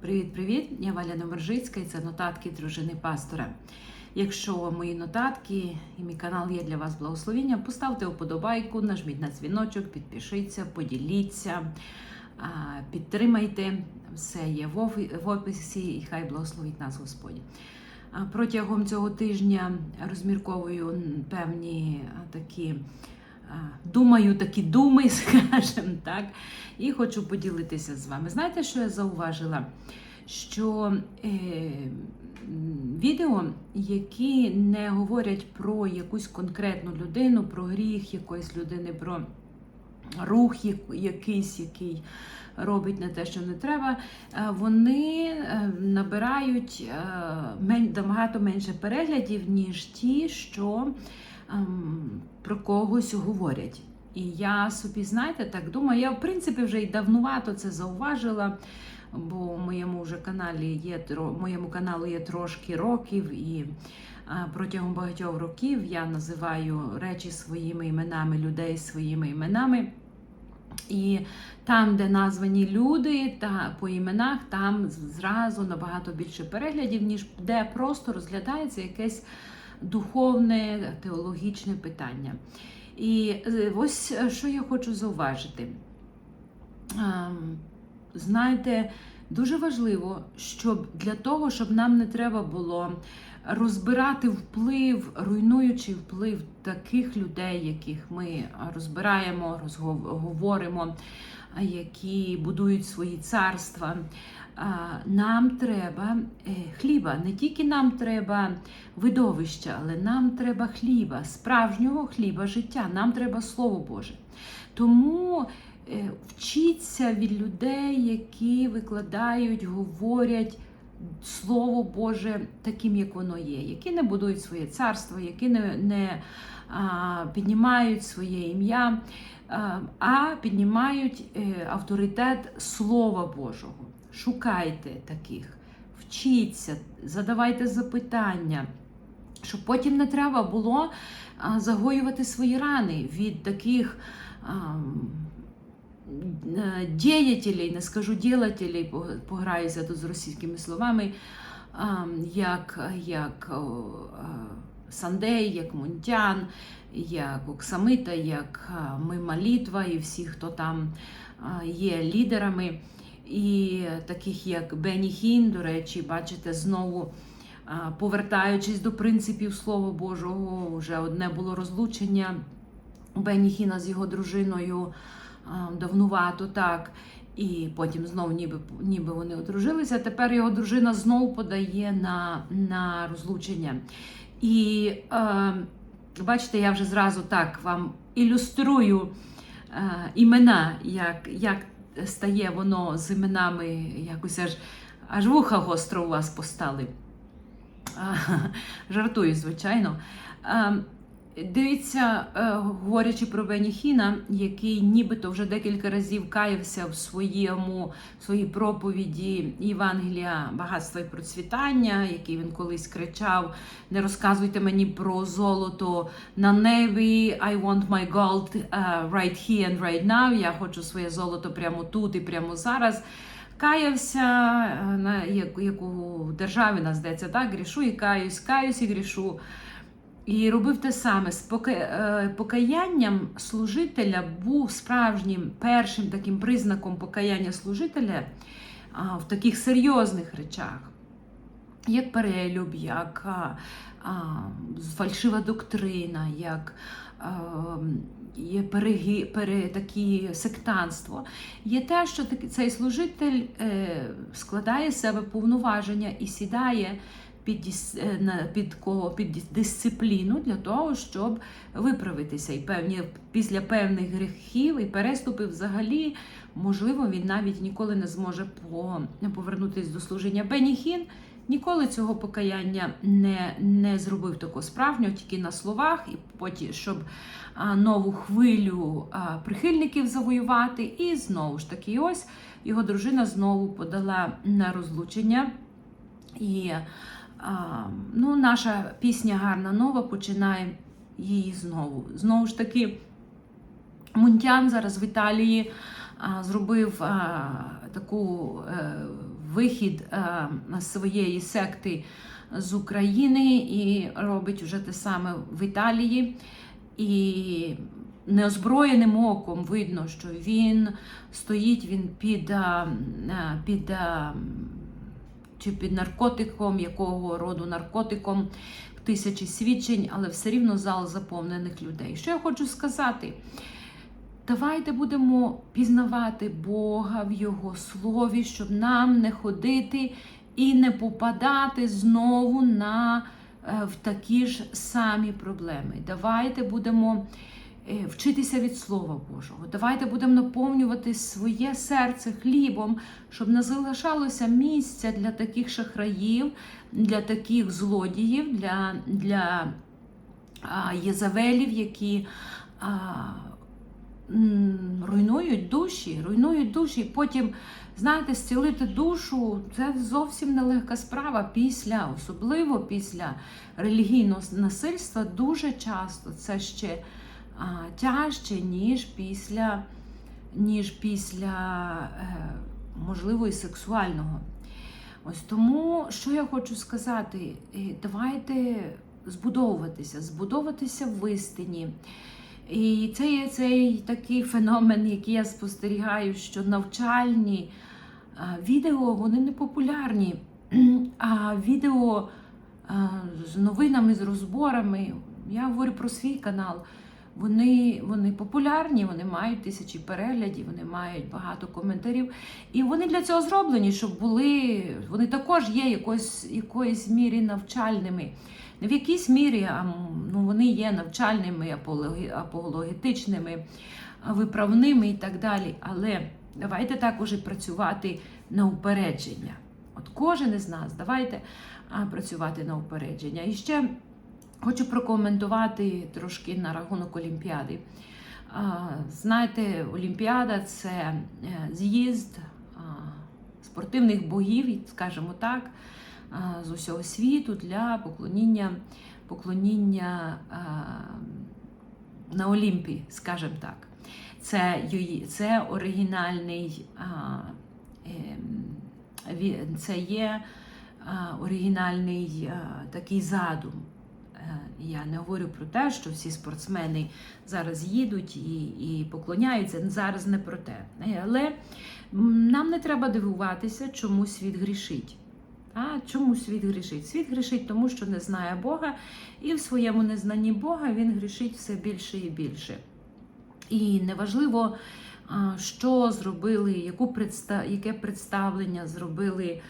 Привіт-привіт! Я Валя Номержицька і це нотатки дружини пастора. Якщо мої нотатки і мій канал є для вас благословіння, поставте вподобайку, нажміть на дзвіночок, підпишіться, поділіться, підтримайте. Все є в описі, і хай благословить нас Господь. Протягом цього тижня розмірковую певні такі. Думаю, такі думи, скажімо так, і хочу поділитися з вами. Знаєте, що я зауважила? Що е, відео, які не говорять про якусь конкретну людину, про гріх якоїсь людини, про рух якийсь, який робить не те, що не треба, е, вони е, набирають е, набагато менше переглядів, ніж ті, що ем, про когось говорять. І я собі, знаєте, так думаю, я в принципі вже й давнувато це зауважила, бо моєму вже каналі є моєму каналу є трошки років, і протягом багатьох років я називаю речі своїми іменами, людей своїми іменами. І там, де названі люди та по іменах, там зразу набагато більше переглядів, ніж де просто розглядається якесь духовне теологічне питання. І е, ось е, що я хочу зауважити. Ем, Знаєте, дуже важливо, щоб для того, щоб нам не треба було розбирати вплив, руйнуючий вплив таких людей, яких ми розбираємо, розгов- говоримо, а, які будують свої царства. Нам треба е, хліба. Не тільки нам треба видовища, але нам треба хліба, справжнього хліба життя. Нам треба Слово Боже. Тому е, вчіться від людей, які викладають, говорять Слово Боже таким, як воно є, які не будують своє царство, які не, не а, піднімають своє ім'я, а, а піднімають е, авторитет Слова Божого. Шукайте таких, вчіться, задавайте запитання, щоб потім не треба було загоювати свої рани від таких. ам, е, діятелей, не скажу ділателей, пограюся тут з російськими словами, як, як е, Сандей, як Мунтян, як Оксамита, як ми Молитва і всі, хто там є лідерами, і таких як Бені Хін, до речі, бачите, знову. Повертаючись до принципів Слова Божого, вже одне було розлучення Бені Хіна з його дружиною давнувато так. І потім знову ніби, ніби вони одружилися. Тепер його дружина знову подає на, на розлучення. І е, бачите, я вже зразу так вам ілюструю е, імена, як, як стає воно з іменами, якось аж, аж вуха гостро у вас постали. Жартую, звичайно. Е, Дивіться, е, говорячи про Беніхіна, який нібито вже декілька разів каявся в своєму в своїй проповіді Євангелія багатства і процвітання, який він колись кричав: Не розказуйте мені про золото на небі. I want my gold uh, right here and right now. Я хочу своє золото прямо тут і прямо зараз. Каявся, е, на як, як у державі нас здається, так, грішу і каюсь, каюсь і грішу. І робив те саме. З е, покаянням служителя був справжнім першим таким признаком покаяння служителя в таких серйозних речах, як перелюб, як фальшива доктрина, як є переги, пере, такі сектанство. Є те, що цей служитель е, складає з себе повноваження і сідає під, е, під, кого, під дисципліну для того, щоб виправитися. І певні, після певних гріхів і переступів взагалі, можливо, він навіть ніколи не зможе повернутися до служіння. Беніхін ніколи цього покаяння не, не зробив такого справжнього, тільки на словах, і потім, щоб нову хвилю прихильників завоювати. І знову ж таки, ось його дружина знову подала на розлучення. І ну, наша пісня Гарна нова починає її знову. Знову ж таки, Мунтян зараз в Італії зробив таку е, вихід своєї секти з України і робить вже те саме в Італії. І неозброєним оком видно, що він стоїть він під, під чи під наркотиком, якого роду наркотиком, тисячі свідчень, але все рівно зал заповнених людей. Що я хочу сказати? Давайте будемо пізнавати Бога в Його слові, щоб нам не ходити і не попадати знову на, е, в такі ж самі проблеми. Давайте будемо вчитися від Слова Божого. Давайте будемо наповнювати своє серце хлібом, щоб не залишалося місця для таких шахраїв, для таких злодіїв, для, для а, єзавелів, які. А, руйнують душі, руйнують душі. Потім, знаєте, зцілити душу це зовсім нелегка справа після, особливо після релігійного насильства, дуже часто це ще тяжче, ніж після, ніж після е, можливо, і сексуального. Ось тому, що я хочу сказати, е, давайте збудовуватися, збудовуватися в істині. І це є цей такий феномен, який я спостерігаю, що навчальні відео вони не популярні, а відео з новинами, з розборами. Я говорю про свій канал. Вони, вони популярні, вони мають тисячі переглядів, вони мають багато коментарів. І вони для цього зроблені, щоб були. Вони також є якоюсь, якоїсь мірі навчальними. Не в якійсь мірі, а ну, вони є навчальними, апологетичними, виправними і так далі. Але давайте також працювати на упередження. От кожен із нас, давайте працювати на упередження. І ще хочу прокоментувати трошки на рахунок Олімпіади. Знаєте, Олімпіада це е, з'їзд спортивних богів, скажімо так, з усього світу для поклоніння, поклоніння на Олімпі, скажімо так. Це, це оригінальний, ем, це є оригінальний такий задум. Е, Я не говорю про те, що всі спортсмени зараз їдуть і, і поклоняються. Зараз не про те. Е, Але нам не треба дивуватися, чому світ грішить. А чому світ грішить? Світ грішить тому, що не знає Бога, і в своєму незнанні Бога він грішить все більше і більше. І неважливо, що зробили, яку яке представлення зробили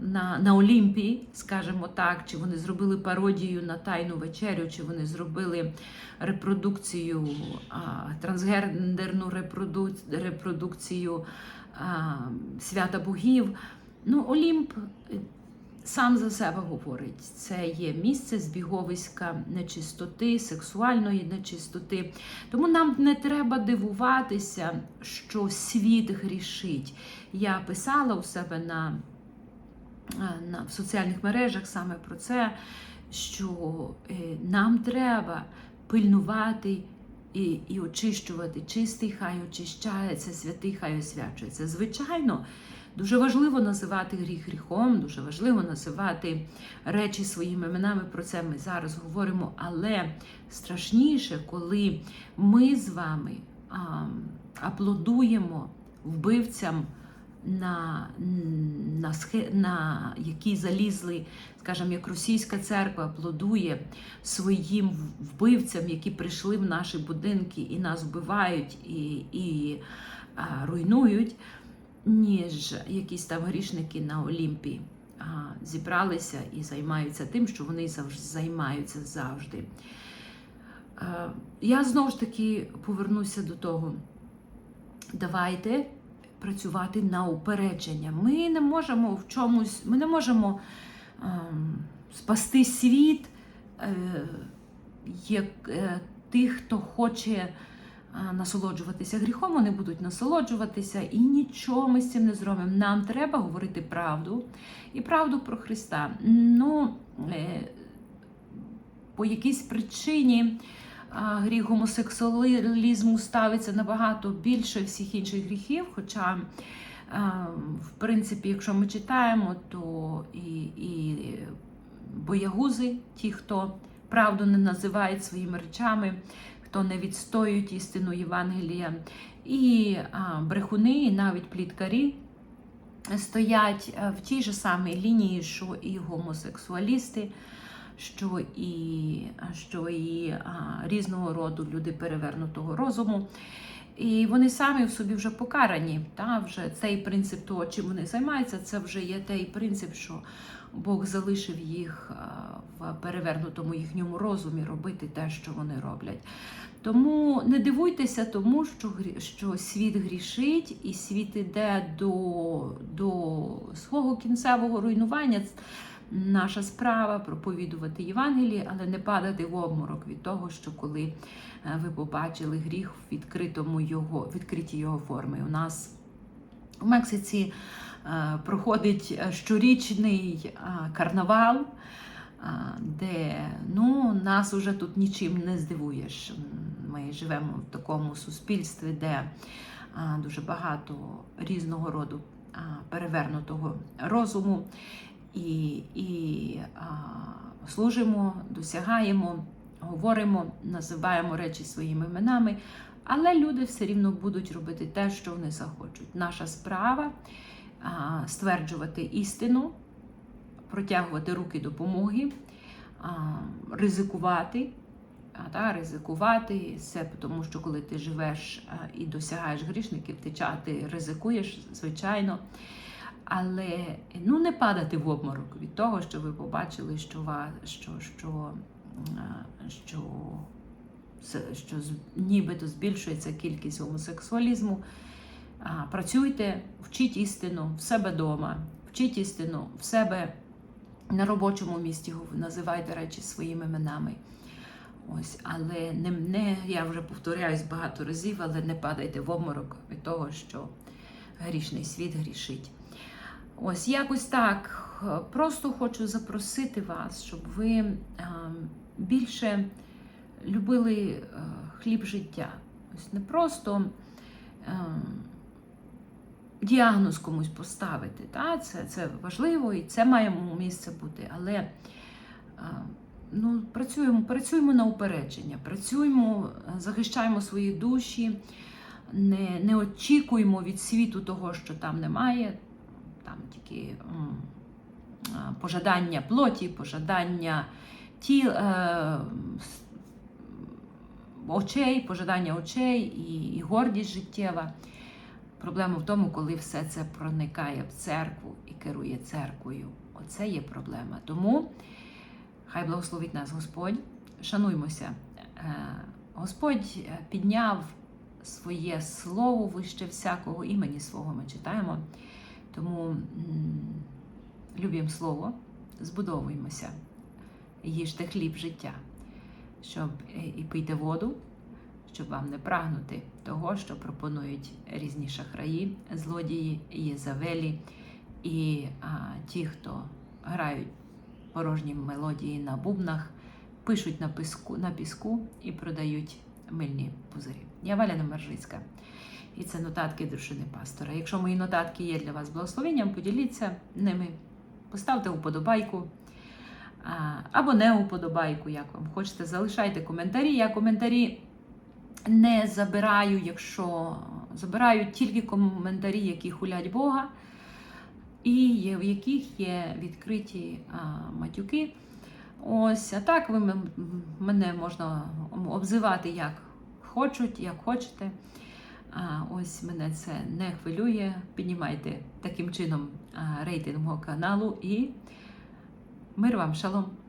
на, на Олімпії, скажімо так, чи вони зробили пародію на тайну вечерю, чи вони зробили репродукцію, а, трансгендерну репроду... репродукцію а, свята богів. Ну, Олімп е, сам за себе говорить. Це є місце збіговиська нечистоти, сексуальної нечистоти. Тому нам не треба дивуватися, що світ грішить. Я писала у себе на в соціальних мережах саме про це, що е, нам треба пильнувати. І, і очищувати чистий, хай очищається, святий, хай освячується. Звичайно, Дуже важливо називати гріх гріхом, дуже важливо називати речі своїми іменами. Про це ми зараз говоримо. Але страшніше, коли ми з вами а, аплодуємо вбивцям, на, на, на які залізли, скажімо, як російська церква аплодує своїм вбивцям, які прийшли в наші будинки і нас вбивають і, і а, руйнують ніж якісь там грішники на Олімпі а, зібралися і займаються тим, що вони завжди займаються завжди. Е, Я знову ж таки повернуся до того. Давайте працювати на упередження. Ми не можемо в чомусь, ми не можемо ем, спасти світ е, е, тих, хто хоче насолоджуватися гріхом, вони будуть насолоджуватися, і нічого ми з цим не зробимо. Нам треба говорити правду і правду про Христа. Ну, е, по якійсь причині гріх гомосексуалізму ставиться набагато більше всіх інших гріхів, хоча В принципі, якщо ми читаємо, то і, і боягузи, ті, хто правду не називають своїми речами, хто не відстоюють істину Євангелія, і брехуни, і навіть пліткарі стоять е, в тій же самій лінії, що і гомосексуалісти, що і, що і а, різного роду люди перевернутого розуму. І вони самі в собі вже покарані. Та, вже Цей принцип того, чим вони займаються, це вже є той принцип, що Бог залишив їх в перевернутому їхньому розумі робити те, що вони роблять. Тому не дивуйтеся тому, що, що світ грішить і світ іде до, до свого кінцевого руйнування. Наша справа проповідувати Євангеліє, але не падати в обморок від того, що коли е, ви побачили гріх в відкритому його, відкритій його формі. У нас в Мексиці е, проходить е, щорічний карнавал, де ну, нас уже тут нічим не здивуєш. Ми живемо в такому суспільстві, де дуже багато різного роду перевернутого розуму і, і а, служимо, досягаємо, говоримо, називаємо речі своїми іменами, але люди все рівно будуть робити те, що вони захочуть. Наша справа а, стверджувати істину, протягувати руки допомоги, а, ризикувати. Та, ризикувати це тому, що коли ти живеш і досягаєш грішників, ти, ти ризикуєш, звичайно. Але ну не падати в обморок від того, що ви побачили, що що, що, що, що нібито збільшується кількість гомосексуалізму. Працюйте, вчіть істину в себе вдома, вчіть істину в себе на робочому місці, називайте речі своїми іменами. Ось, але не, не я вже повторяюсь багато разів, але не падайте в обморок від того, що грішний світ грішить. Ось якось так. Просто хочу запросити вас, щоб ви е, більше любили е, хліб життя. Ось не просто е, діагноз комусь поставити. Та? Це, це важливо і це має місце бути. Але ну, працюємо, працюємо на упередження, працюємо, захищаємо свої душі, не, не очікуємо від світу того, що там немає там тільки пожадання плоті, пожадання тіл, е, очей, пожадання очей і, і гордість життєва. Проблема в тому, коли все це проникає в церкву і керує церквою. Оце є проблема. Тому хай благословить нас Господь. Шануймося. Е, Господь е, підняв своє слово вище всякого імені свого. Ми читаємо. Тому любім слово, збудовуємося, їжте хліб життя, щоб е, і пийте воду, щоб вам не прагнути того, що пропонують різні шахраї, злодії, єзавелі і а, ті, хто грають порожні мелодії на бубнах, пишуть на піску, на піску і продають мильні пузирі. Я Валя Номержицька. І це нотатки дружини пастора. Якщо мої нотатки є для вас благословенням, поділіться ними, поставте вподобайку або не вподобайку, як вам хочете. Залишайте коментарі. Я коментарі не забираю, якщо забираю тільки коментарі, які хулять Бога, і в яких є відкриті матюки. Ось, а так ви мене можна обзивати як хочуть, як хочете. Ось мене це не хвилює. Піднімайте таким чином рейтинг мого каналу і мир вам, шалом!